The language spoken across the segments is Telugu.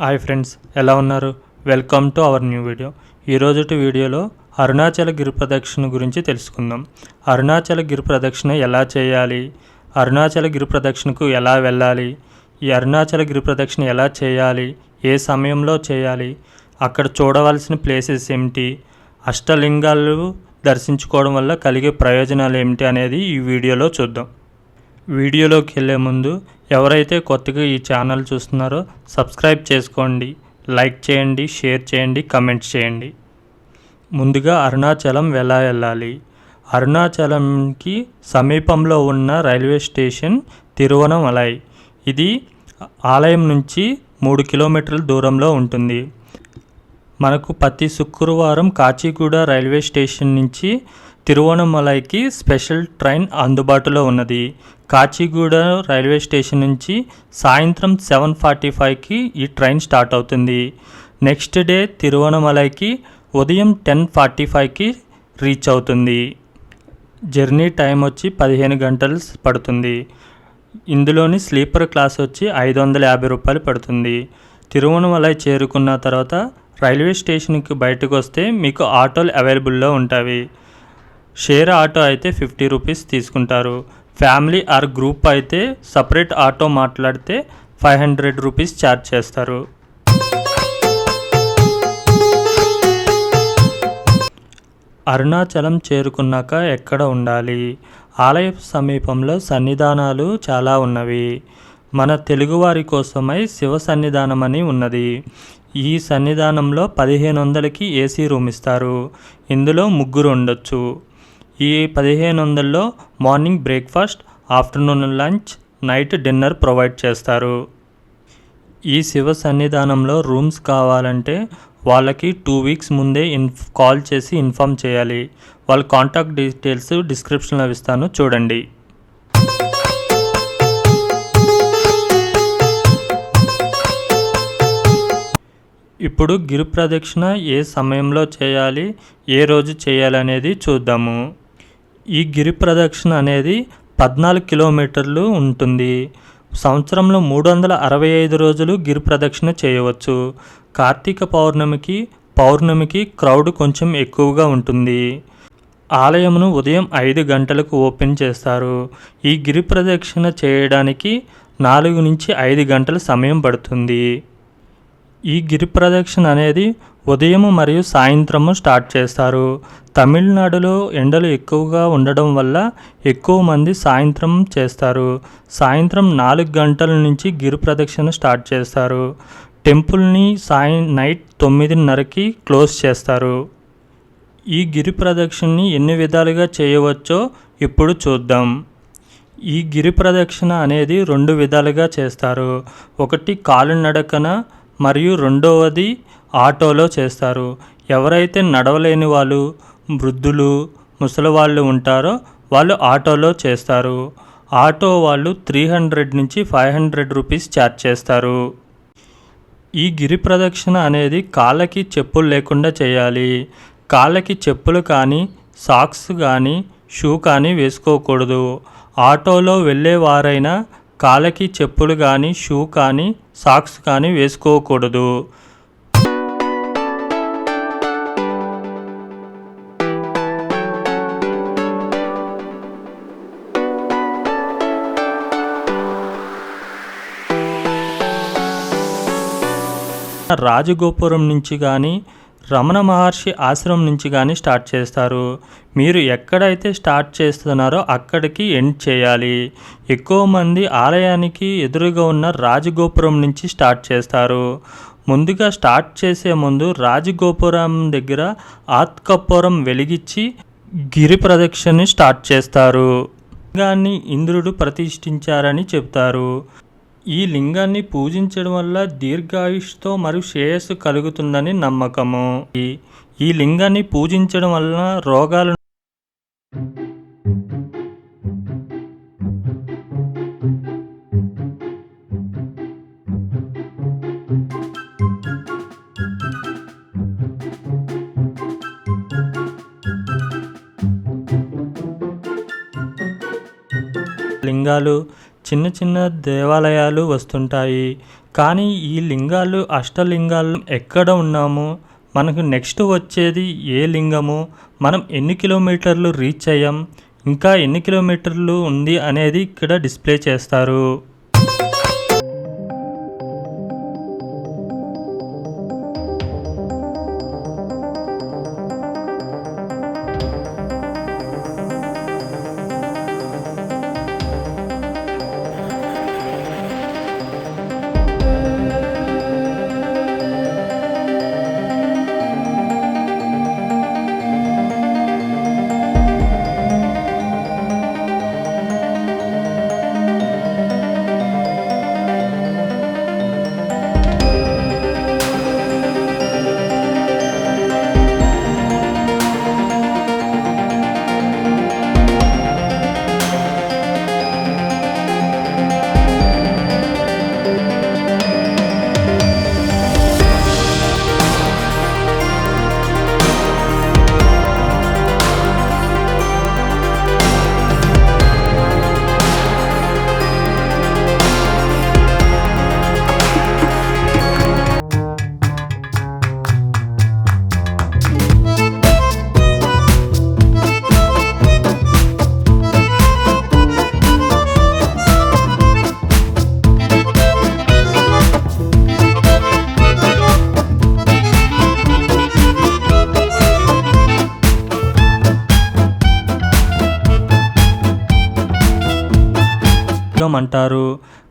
హాయ్ ఫ్రెండ్స్ ఎలా ఉన్నారు? Welcome to our new video. ఈరోజుటి వీడియోలో అరుణాచల గిరి ప్రదక్షిణ గురించి తెలుసుకుందాం. అరుణాచల గిరి ప్రదక్షిణ ఎలా చేయాలి? అరుణాచల గిరి ప్రదక్షిణకు ఎలా వెళ్ళాలి? ఈ అరుణాచల గిరి ప్రదక్షిణ ఎలా చేయాలి? ఏ సమయంలో చేయాలి? అక్కడ చూడవలసిన ప్లేసెస్ ఏమిటి? అష్టలింగాలు దర్శించుకోవడం వల్ల కలిగే ప్రయోజనాలు ఏమిటి అనేది ఈ వీడియోలో చూద్దాం. వీడియోలోకి వెళ్ళే ముందు ఎవరైతే కొత్తగా ఈ ఛానల్ చూస్తున్నారో సబ్స్క్రైబ్ చేసుకోండి లైక్ చేయండి షేర్ చేయండి కమెంట్స్ చేయండి. ముందుగా అరుణాచలం ఎలా వెళ్ళాలి? అరుణాచలంకి సమీపంలో ఉన్న రైల్వే స్టేషన్ తిరువనమలై. ఇది ఆలయం నుంచి మూడు కిలోమీటర్ల దూరంలో ఉంటుంది. మనకు ప్రతి శుక్రవారం కాచిగూడ రైల్వే స్టేషన్ నుంచి తిరువణమలైకి స్పెషల్ ట్రైన్ అందుబాటులో ఉన్నది. కాచిగూడ రైల్వే స్టేషన్ నుంచి సాయంత్రం సెవెన్ ఫార్టీ ఫైవ్కి ఈ ట్రైన్ స్టార్ట్ అవుతుంది. నెక్స్ట్ డే తిరువణమలైకి ఉదయం టెన్ ఫార్టీ ఫైవ్కి రీచ్ అవుతుంది. జర్నీ టైం వచ్చి పదిహేను గంటలు పడుతుంది. ఇందులోని స్లీపర్ క్లాస్ వచ్చి ఐదు వందల యాభై రూపాయలు పడుతుంది. తిరువణమలై చేరుకున్న తర్వాత రైల్వే స్టేషన్కి బయటకు వస్తే మీకు ఆటోలు అవైలబుల్లో ఉంటాయి. షేర్ ఆటో అయితే ఫిఫ్టీ రూపీస్ తీసుకుంటారు. ఫ్యామిలీ ఆర్ గ్రూప్ అయితే సపరేట్ ఆటో మాట్లాడితే ఫైవ్ హండ్రెడ్ రూపీస్ ఛార్జ్ చేస్తారు. అరుణాచలం చేరుకున్నాక ఎక్కడ ఉండాలి? ఆలయ సమీపంలో సన్నిధానాలు చాలా ఉన్నవి. మన తెలుగువారి కోసమై శివ సన్నిధానం అని ఉన్నది. ఈ సన్నిధానంలో పదిహేను వందలకి ఏసీ రూమ్ ఇస్తారు. ఇందులో ముగ్గురు ఉండొచ్చు. ఈ పదిహేను వందల్లో morning breakfast afternoon lunch night dinner provide చేస్తారు. ఈ శివ సన్నిధానంలో రూమ్స్ కావాలంటే వాళ్ళకి టూ వీక్స్ ముందే ఇన్ కాల్ చేసి ఇన్ఫామ్ చేయాలి. వాళ్ళ కాంటాక్ట్ డీటెయిల్స్ డిస్క్రిప్షన్లో ఇస్తాను చూడండి. ఇప్పుడు గిరి ప్రదక్షిణ ఏ సమయంలో చేయాలి ఏ రోజు చేయాలనేది చూద్దాము. ఈ గిరి ప్రదక్షిణ అనేది పద్నాలుగు కిలోమీటర్లు ఉంటుంది. సంవత్సరంలో మూడు వందల అరవై ఐదు రోజులు గిరి ప్రదక్షిణ చేయవచ్చు. కార్తీక పౌర్ణమికి పౌర్ణమికి క్రౌడ్ కొంచెం ఎక్కువగా ఉంటుంది. ఆలయమును ఉదయం ఐదు గంటలకు ఓపెన్ చేస్తారు. ఈ గిరి ప్రదక్షిణ చేయడానికి నాలుగు నుంచి ఐదు గంటల సమయం పడుతుంది. ఈ గిరి ప్రదక్షిణ అనేది ఉదయం మరియు సాయంత్రము స్టార్ట్ చేస్తారు. తమిళనాడులో ఎండలు ఎక్కువగా ఉండడం వల్ల ఎక్కువ మంది సాయంత్రం చేస్తారు. సాయంత్రం నాలుగు గంటల నుంచి గిరి ప్రదక్షిణ స్టార్ట్ చేస్తారు. టెంపుల్ని సాయం నైట్ తొమ్మిదిన్నరకి క్లోజ్ చేస్తారు. ఈ గిరి ప్రదక్షిణని ఎన్ని విధాలుగా చేయవచ్చో ఇప్పుడు చూద్దాం. ఈ గిరి ప్రదక్షిణ అనేది రెండు విధాలుగా చేస్తారు. ఒకటి కాలినడకన మరియు రెండవది ఆటోలో చేస్తారు. ఎవరైతే నడవలేని వాళ్ళు వృద్ధులు ముసలి వాళ్ళు ఉంటారో వాళ్ళు ఆటోలో చేస్తారు. ఆటో వాళ్ళు త్రీ హండ్రెడ్ నుంచి ఫైవ్ హండ్రెడ్ రూపీస్ ఛార్జ్ చేస్తారు. ఈ గిరి ప్రదక్షిణ అనేది కాళ్ళకి చెప్పులు లేకుండా చేయాలి. కాళ్ళకి చెప్పులు కానీ సాక్స్ కానీ షూ కానీ వేసుకోకూడదు. ఆటోలో వెళ్ళేవారైనా కాళ్ళకి చెప్పులు కానీ షూ కానీ సాక్స్ కానీ వేసుకోకూడదు. రాజగోపురం నుంచి కానీ రమణ మహర్షి ఆశ్రమం నుంచి కానీ స్టార్ట్ చేస్తారు. మీరు ఎక్కడైతే స్టార్ట్ చేస్తున్నారో అక్కడికి ఎండ్ చేయాలి. ఎక్కువ మంది ఆలయానికి ఎదురుగా ఉన్న రాజగోపురం నుంచి స్టార్ట్ చేస్తారు. ముందుగా స్టార్ట్ చేసే ముందు రాజగోపురం దగ్గర ఆత్కపురం వెలిగించి గిరి ప్రదక్షిణని స్టార్ట్ చేస్తారు. లింగాన్ని ఇంద్రుడు ప్రతిష్ఠించారని చెప్తారు. ఈ లింగాన్ని పూజించడం వల్ల దీర్ఘాయుష్తో మరియు శ్రేయస్సు కలుగుతుందని నమ్మకము. ఈ ఈ లింగాన్ని పూజించడం వలన రోగాలు లింగాలు చిన్న చిన్న దేవాలయాలు వస్తుంటాయి. కానీ ఈ లింగాలు అష్టలింగాలు ఎక్కడ ఉన్నాము? మనకు నెక్స్ట్ వచ్చేది ఏ లింగము? మనం ఎన్ని కిలోమీటర్లు రీచ్ అయ్యాం? ఇంకా ఎన్ని కిలోమీటర్లు ఉంది అనేది ఇక్కడ డిస్ప్లే చేస్తారు. అంటారు.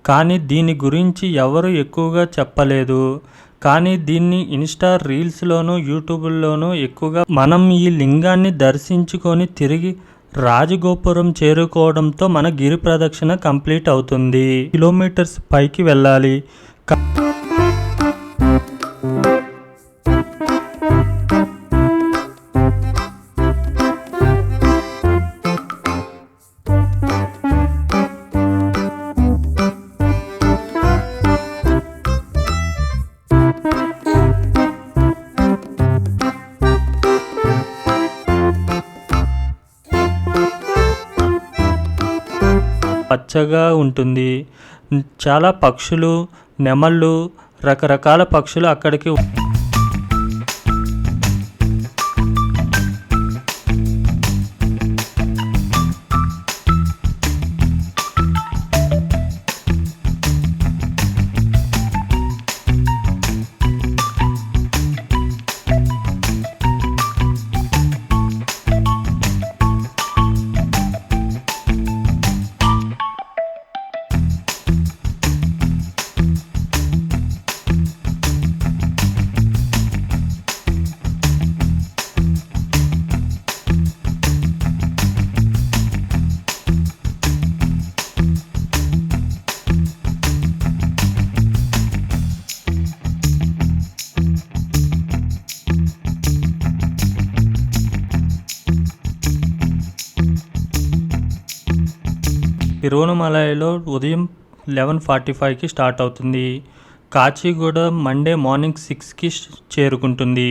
కానీ దీని గురించి ఎవరు ఎక్కువగా చెప్పలేదు. కానీ దీన్ని ఇన్స్టా రీల్స్లోనూ యూట్యూబ్లోనూ ఎక్కువగా మనం ఈ లింగాన్ని దర్శించుకొని తిరిగి రాజగోపురం చేరుకోవడంతో మన గిరి ప్రదక్షిణ కంప్లీట్ అవుతుంది. కిలోమీటర్స్ పైకి వెళ్ళాలి. పచ్చగా ఉంటుంది. చాలా పక్షులు నెమళ్ళు రకరకాల పక్షులు అక్కడికి తిరువనమలైలో ఉదయం లెవెన్ ఫార్టీ ఫైవ్కి స్టార్ట్ అవుతుంది. కాచిగూడ మండే మార్నింగ్ సిక్స్కి చేరుకుంటుంది.